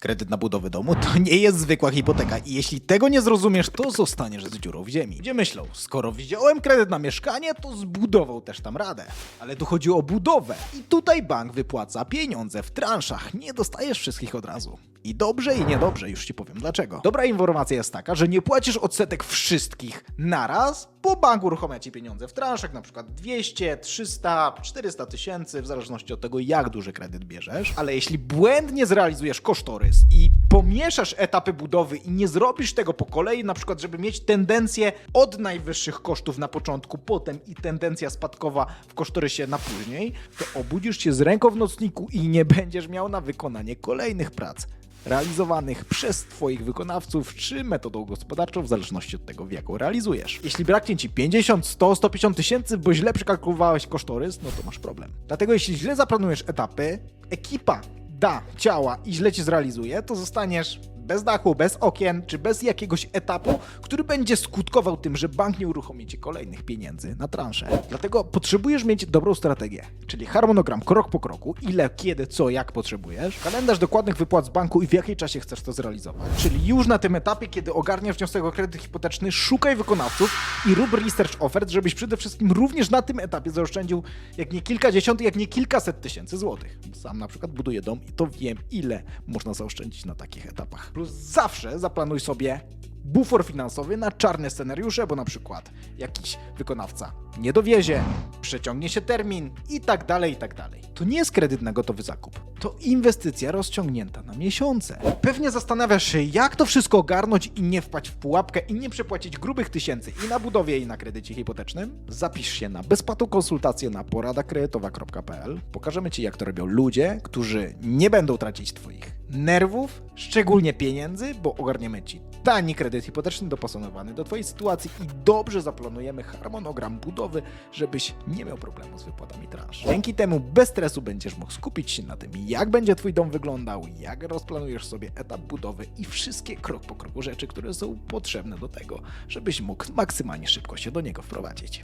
Kredyt na budowę domu to nie jest zwykła hipoteka i jeśli tego nie zrozumiesz, to zostaniesz z dziurą w ziemi. Gdzie myślą, skoro wziąłem kredyt na mieszkanie, to zbudował też tam radę. Ale tu chodzi o budowę i tutaj bank wypłaca pieniądze w transzach, nie dostajesz wszystkich od razu. I dobrze i niedobrze, już ci powiem dlaczego. Dobra informacja jest taka, że nie płacisz odsetek wszystkich naraz, bo bank uruchamia ci pieniądze w transzach, na przykład 200, 300, 400 tysięcy, w zależności od tego, jak duży kredyt bierzesz. Ale jeśli błędnie zrealizujesz kosztorys i pomieszasz etapy budowy i nie zrobisz tego po kolei, na przykład, żeby mieć tendencję od najwyższych kosztów na początku, potem i tendencja spadkowa w kosztorysie na później, to obudzisz się z ręką w nocniku i nie będziesz miał na wykonanie kolejnych prac realizowanych przez Twoich wykonawców, czy metodą gospodarczą, w zależności od tego, w jaką realizujesz. Jeśli braknie Ci 50, 100, 150 tysięcy, bo źle przekalkulowałeś kosztorys, no to masz problem. Dlatego jeśli źle zaplanujesz etapy, ekipa da ciała i źle Ci zrealizuje, to zostaniesz bez dachu, bez okien, czy bez jakiegoś etapu, który będzie skutkował tym, że bank nie uruchomi ci kolejnych pieniędzy na transzę. Dlatego potrzebujesz mieć dobrą strategię, czyli harmonogram krok po kroku, ile, kiedy, co, jak potrzebujesz, kalendarz dokładnych wypłat z banku i w jakiej czasie chcesz to zrealizować. Czyli już na tym etapie, kiedy ogarniasz wniosek o kredyt hipoteczny, szukaj wykonawców i rób research ofert, żebyś przede wszystkim również na tym etapie zaoszczędził jak nie kilkadziesiąt, jak nie kilkaset tysięcy złotych. Sam na przykład buduję dom i to wiem, ile można zaoszczędzić na takich etapach. Plus zawsze zaplanuj sobie bufor finansowy na czarne scenariusze, bo na przykład jakiś wykonawca nie dowiezie, przeciągnie się termin i tak dalej, i tak dalej. To nie jest kredyt na gotowy zakup. To inwestycja rozciągnięta na miesiące. Pewnie zastanawiasz się, jak to wszystko ogarnąć i nie wpaść w pułapkę i nie przepłacić grubych tysięcy i na budowie, i na kredycie hipotecznym? Zapisz się na bezpłatną konsultację na poradakredytowa.pl. Pokażemy Ci, jak to robią ludzie, którzy nie będą tracić Twoich nerwów, szczególnie pieniędzy, bo ogarniemy Ci tani kredyt hipoteczny dopasowany do Twojej sytuacji i dobrze zaplanujemy harmonogram budowy, żebyś nie miał problemu z wypłatami transz. Dzięki temu bez stresu będziesz mógł skupić się na tym, jak będzie Twój dom wyglądał, jak rozplanujesz sobie etap budowy i wszystkie krok po kroku rzeczy, które są potrzebne do tego, żebyś mógł maksymalnie szybko się do niego wprowadzić.